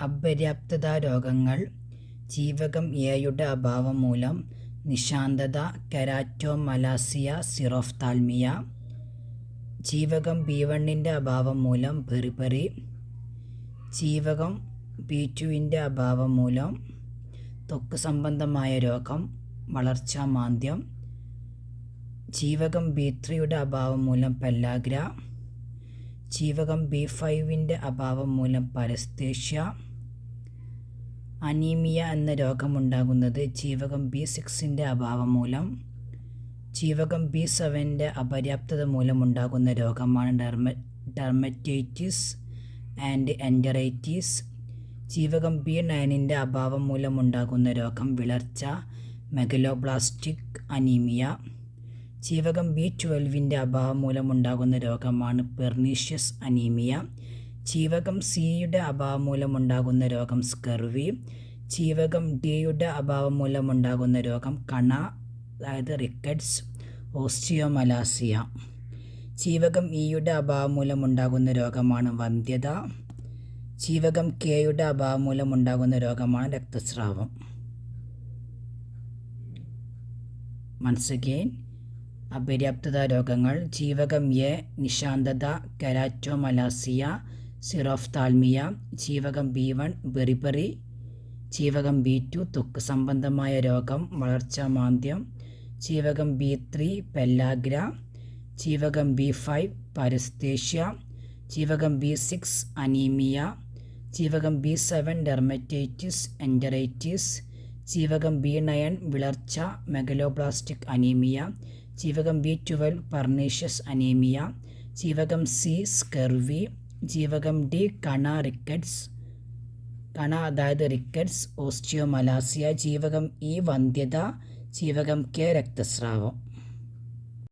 അപര്യാപ്തത രോഗങ്ങൾ ജീവകം എയുടെ അഭാവം മൂലം നിശാന്തത കെരാറ്റോമലാസിയ സിറോഫ്താൽമിയ ജീവകം ബി വണ്ണിന്റെ അഭാവം മൂലം പെറിപെറി ജീവകം ബി ടുവിന്റെ അഭാവം മൂലം ത്വക്ക് സംബന്ധമായ രോഗം വളർച്ചാ മാന്ദ്യം ജീവകം ബി ത്രീയുടെ അഭാവം മൂലം പെല്ലാഗ്ര ജീവകം ബി ഫൈവിന്റെ അഭാവം മൂലം പരസ്തേഷ്യ അനീമിയ എന്ന രോഗമുണ്ടാകുന്നത് ജീവകം ബി സിക്സിന്റെ അഭാവം മൂലം ജീവകം ബി സെവന്റെ അപര്യാപ്തത മൂലമുണ്ടാകുന്ന രോഗമാണ് ഡെർമ ഡെർമറ്റൈറ്റിസ് ആൻഡ് എന്ററൈറ്റിസ് ജീവകം ബി നയനിന്റെ അഭാവം മൂലമുണ്ടാകുന്ന രോഗം വിളർച്ച മെഗലോബ്ലാസ്റ്റിക് അനീമിയ. ജീവകം ബി ട്വൽവിന്റെ അഭാവം മൂലമുണ്ടാകുന്ന രോഗമാണ് പെർണീഷ്യസ് അനീമിയ. ജീവകം സിയുടെ അഭാവം മൂലമുണ്ടാകുന്ന രോഗം സ്കർവി ചീവകം ഡിയുടെ അഭാവം മൂലമുണ്ടാകുന്ന രോഗം കണ അതായത് റിക്കറ്റ്സ് ഓസ്റ്റിയോമലാസിയ. ചീവകം ഇയുടെ അഭാവം മൂലമുണ്ടാകുന്ന രോഗമാണ് വന്ധ്യത. ചീവകം കെയുടെ അഭാവം മൂലമുണ്ടാകുന്ന രോഗമാണ് രക്തസ്രാവം. വൺസ് അഗെയിൻ അപര്യാപ്തത രോഗങ്ങൾ ജീവകം എ നിശാന്തത കെരാറ്റോമലാസിയ സിറോഫ്താൽമിയ ജീവകം ബി വൺ ബെറിബറി ജീവകം ബി ടു ത്വക്ക് സംബന്ധമായ രോഗം വളർച്ചാ മാന്ദ്യം ജീവകം ബി ത്രീ പെല്ലാഗ്ര ജീവകം ബി ഫൈവ് പരസ്തേഷ്യ ജീവകം ബി സിക്സ് അനീമിയ ജീവകം ബി സെവൻ ഡെർമറ്റൈറ്റിസ് എന്ററൈറ്റിസ് ജീവകം ബി നയൻ വിളർച്ച മെഗലോപ്ലാസ്റ്റിക് അനീമിയ ജീവകം ബി ട്വൽവ് പർണീഷ്യസ് അനീമിയ ജീവകം സി സ്കെർവി ജീവകം ഡി കണ റിക്കറ്റ്സ് കണ അതായത് റിക്കറ്റ്സ് ഓസ്റ്റിയോമലാസിയ ജീവകം ഇ വന്ധ്യത ജീവകം കെ രക്തസ്രാവം.